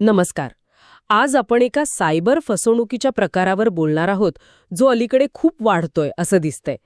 नमस्कार. आज आपण एका सायबर फसवणुकीच्या प्रकारावर बोलणार आहोत जो अलीकडे खूप वाढतोय असं दिसतंय.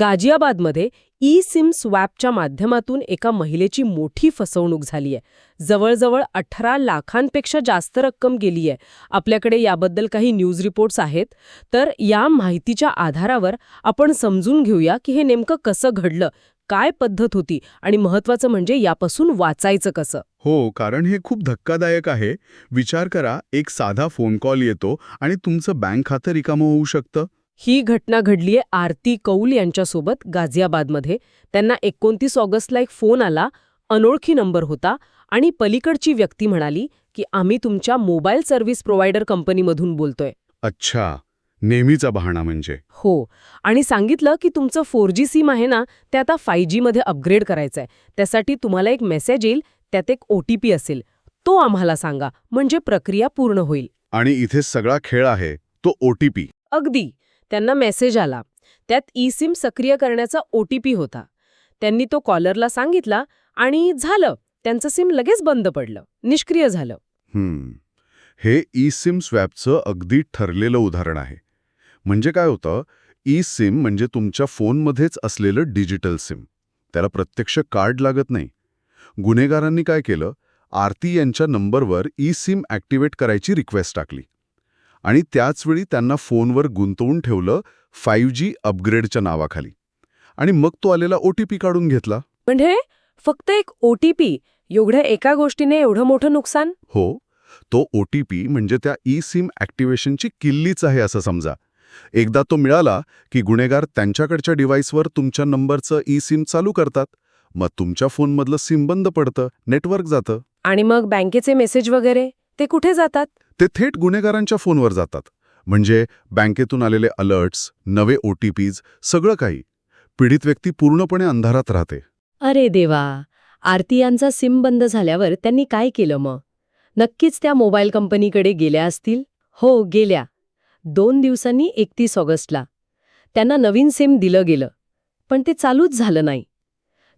गाझियाबादमध्ये ई सिम स्वॅपच्या माध्यमातून एका महिलेची मोठी फसवणूक झाली आहे. जवळजवळ अठरा लाखांपेक्षा जास्त रक्कम गेली आहे. आपल्याकडे याबद्दल काही न्यूज रिपोर्ट्स आहेत. तर या माहितीच्या आधारावर आपण समजून घेऊया की हे नेमकं कसं घडलं काय पद्धत होती आणि महत्वाचं म्हणजे यापासून वाचायचं कसं. हो कारण हे खूप धक्कादायक आहे. विचार करा एक साधा फोन कॉल येतो आणि तुमचं बँक खातं रिकामं होऊ शकतं. ही घटना घडलीय आरती कौल यांच्यासोबत गाझियाबादमध्ये. त्यांना एकोणतीस ऑगस्टला एक फोन आला अनोळखी नंबर होता आणि पलीकडची व्यक्ती म्हणाली की आम्ही तुमच्या मोबाईल सर्व्हिस प्रोव्हायडर कंपनीमधून बोलतोय. अच्छा. नेहमीचा बहाणा म्हणजे. हो. आणि सांगितलं की तुमचं फोर जी सिम आहे ना ते आता फाय जीमध्ये अपग्रेड करायचं आहे त्यासाठी तुम्हाला एक मेसेज येईल त्यात एक ओ असेल. तो आम्हाला सांगा म्हणजे प्रक्रिया पूर्ण होईल. आणि इथे सगळा खेळ आहे तो ओ टी पी अगदी. त्यांना मेसेज आला. त्यात ई सिम सक्रिय करण्याचा ओ टी पी होता. त्यांनी तो कॉलरला सांगितला आणि झालं. त्यांचं सिम लगेच बंद पडलं. निष्क्रिय झालं. हे ई सिम स्वॅपचं अगदी ठरलेलं उदाहरण आहे. म्हणजे काय होतं? ई सिम म्हणजे तुमच्या फोनमध्येच असलेलं डिजिटल सिम. त्याला प्रत्यक्ष कार्ड लागत नाही. गुन्हेगारांनी काय केलं? आरती यांच्या नंबरवर ई सिम ॲक्टिवेट करायची रिक्वेस्ट टाकली. आणि त्याचवेळी त्यांना फोनवर गुंतवून ठेवलं फाईव्ह जी अपग्रेडच्या नावाखाली. आणि मग तो आलेला ओ टी पी काढून घेतला. म्हणजे फक्त एक ओ टी पी एवढ्या एका गोष्टीने एवढं मोठं नुकसान? हो. तो ओ टी पी म्हणजे त्या ई सिम ॲक्टिवेशनची किल्लीच आहे असं समजा. एकदा तो मिळाला की गुन्हेगार त्यांच्याकडच्या डिव्हाइसवर तुमच्या नंबरचं ई सिम चालू करतात. मग तुमच्या फोनमधलं सिम बंद पडतं नेटवर्क जातं. आणि मग बँकेचे मेसेज वगैरे ते कुठे जातात? ते थेट गुन्हेगारांच्या फोनवर जातात. म्हणजे बँकेतून आलेले अलर्ट्स नवे ओ टी पीज सगळं काही. पीडित व्यक्ती पूर्णपणे अंधारात राहते. अरे देवा! आरती यांचा सिम बंद झाल्यावर त्यांनी काय केलं मग? नक्कीच त्या मोबाईल कंपनीकडे गेल्या असतील? हो गेल्या. दोन दिवसांनी एकतीस ऑगस्टला. त्यांना नवीन सिम दिलं गेलं. पण ते चालूच झालं नाही.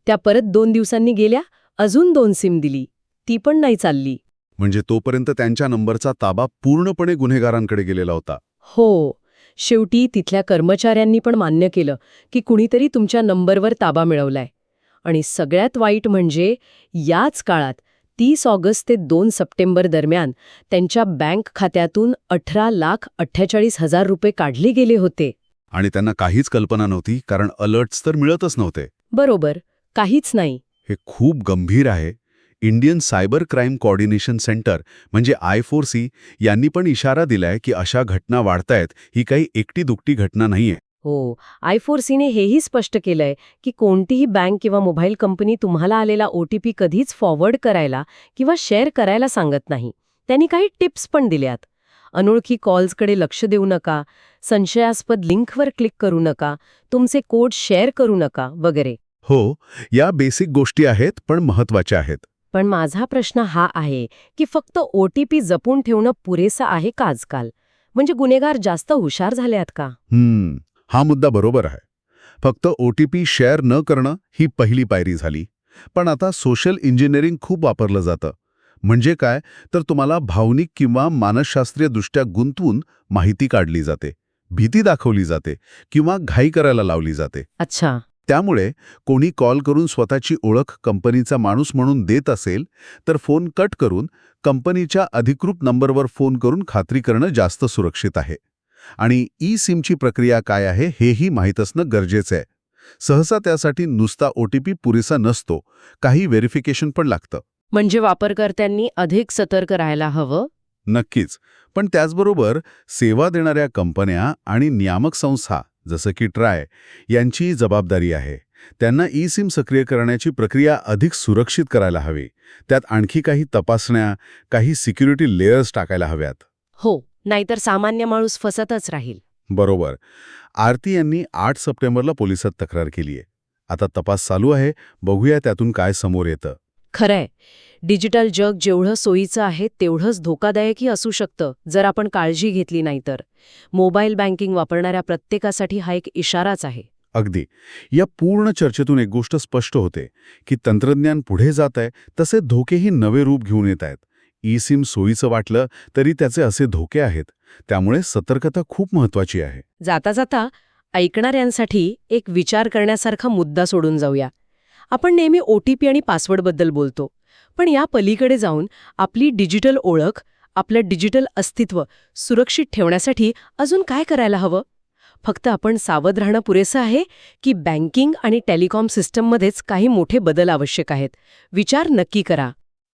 त्या परत दोन दिवसांनी गेल्या अजून दोन सिम दिली. ती पण नाही चालली. म्हणजे तोपर्यंत त्यांच्या नंबरचा ताबा पूर्णपणे गुन्हेगारांकडे गेलेला होता. हो. शेवटी तिथल्या कर्मचाऱ्यांनी पण मान्य केलं की कुणीतरी तुमच्या नंबरवर ताबा मिळवलाय. आणि सगळ्यात वाईट म्हणजे याच काळात तीस ऑगस्ट ते दोन सप्टेंबर दरम्यान त्यांच्या बँक खात्यातून अठरा लाख अठ्ठेचाळीस हजार रुपये काढले गेले होते. आणि त्यांना काहीच कल्पना नव्हती कारण अलर्ट्स तर मिळतच नव्हते. बरोबर. काहीच नाही. हे खूप गंभीर आहे. Indian cyber crime coordination centre म्हणजे आय फोर सी यांनी पण इशारा दिलाय की अशा घटना वाढतायत ही काही एकटी दुकटी घटना नाहीये. हो आय फोर सीने हेही स्पष्ट केलंय की कोणतीही बँक किंवा मोबाईल कंपनी तुम्हाला आलेला ओ टी पी कधीच फॉरवर्ड करायला किंवा शेअर करायला सांगत नाही. त्यांनी काही टिप्स पण दिल्यात. अनोळखी कॉल्सकडे लक्ष देऊ नका संशयास्पद लिंकवर क्लिक करू नका तुमचे कोड शेअर करू नका वगैरे. हो या बेसिक गोष्टी आहेत पण महत्त्वाच्या आहेत. पण माझा प्रश्न हा आहे की फक्त ओ टी पी जपून ठेवणं पुरेसं आहे का आजकाल? म्हणजे गुन्हेगार जास्त हुशार झाले आहेत का? हम्म हा मुद्दा बरोबर आहे. फक्त ओ टी पी शेअर न करणं ही पहिली पायरी झाली. पण आता सोशल इंजिनिअरिंग खूप वापरलं जातं. म्हणजे काय? तर तुम्हाला भावनिक किंवा मानसशास्त्रीयदृष्ट्या गुंतवून माहिती काढली जाते भीती दाखवली जाते किंवा घाई करायला लावली जाते. अच्छा. त्यामुळे कोणी कॉल करून स्वतःची ओळख कंपनीचा माणूस म्हणून देत असेल तर फोन कट करून कंपनीच्या अधिकृत नंबरवर फोन करून खात्री करणं जास्त सुरक्षित आहे. आणि ई सिमची प्रक्रिया काय आहे हेही माहीत असणं गरजेचं आहे. सहसा त्यासाठी नुसता ओ टी पी पुरेसा नसतो काही व्हेरिफिकेशन पण लागतं. म्हणजे वापरकर्त्यांनी अधिक सतर्क राहायला हवं? नक्कीच. पण त्याचबरोबर सेवा देणाऱ्या कंपन्या आणि नियामक संस्था जसं की ट्राय यांची जबाबदारी आहे. त्यांना ई सिम सक्रिय करण्याची प्रक्रिया अधिक सुरक्षित करायला हवी. त्यात आणखी काही तपासण्या काही सिक्युरिटी लेयर्स टाकायला हव्यात. हो नाहीतर सामान्य माणूस फसतच राहील. बरोबर. आरती यांनी आठ सप्टेंबरला पोलिसात तक्रार केली आहे आता तपास चालू आहे. बघूया त्यातून काय समोर येतं. खरंय. डिजिटल जग जेवढं सोयीचं आहे तेवढंच धोकादायकही असू शकतं जर आपण काळजी घेतली नाही तर. मोबाईल बँकिंग वापरणाऱ्या प्रत्येकासाठी हा एक इशाराच आहे. अगदी. या पूर्ण चर्चेतून एक गोष्ट स्पष्ट होते की तंत्रज्ञान पुढे जात आहे तसे धोकेही नवे रूप घेऊन येत आहेत. ई सिम सोयीचं वाटलं तरी त्याचे असे धोके आहेत. त्यामुळे सतर्कता खूप महत्वाची आहे. जाता जाता ऐकणाऱ्यांसाठी एक विचार करण्यासारखा मुद्दा सोडून जाऊया. आपण नेहमी ओ टी पी आणि पासवर्डबद्दल बोलतो. पण या पलीकडे जाऊन आपली डिजिटल ओळख आपलं डिजिटल अस्तित्व सुरक्षित ठेवण्यासाठी अजून काय करायला हवं? फक्त आपण सावध राहणं पुरेसं आहे की बँकिंग आणि टेलिकॉम सिस्टममध्येच काही मोठे बदल आवश्यक आहेत. विचार नक्की करा.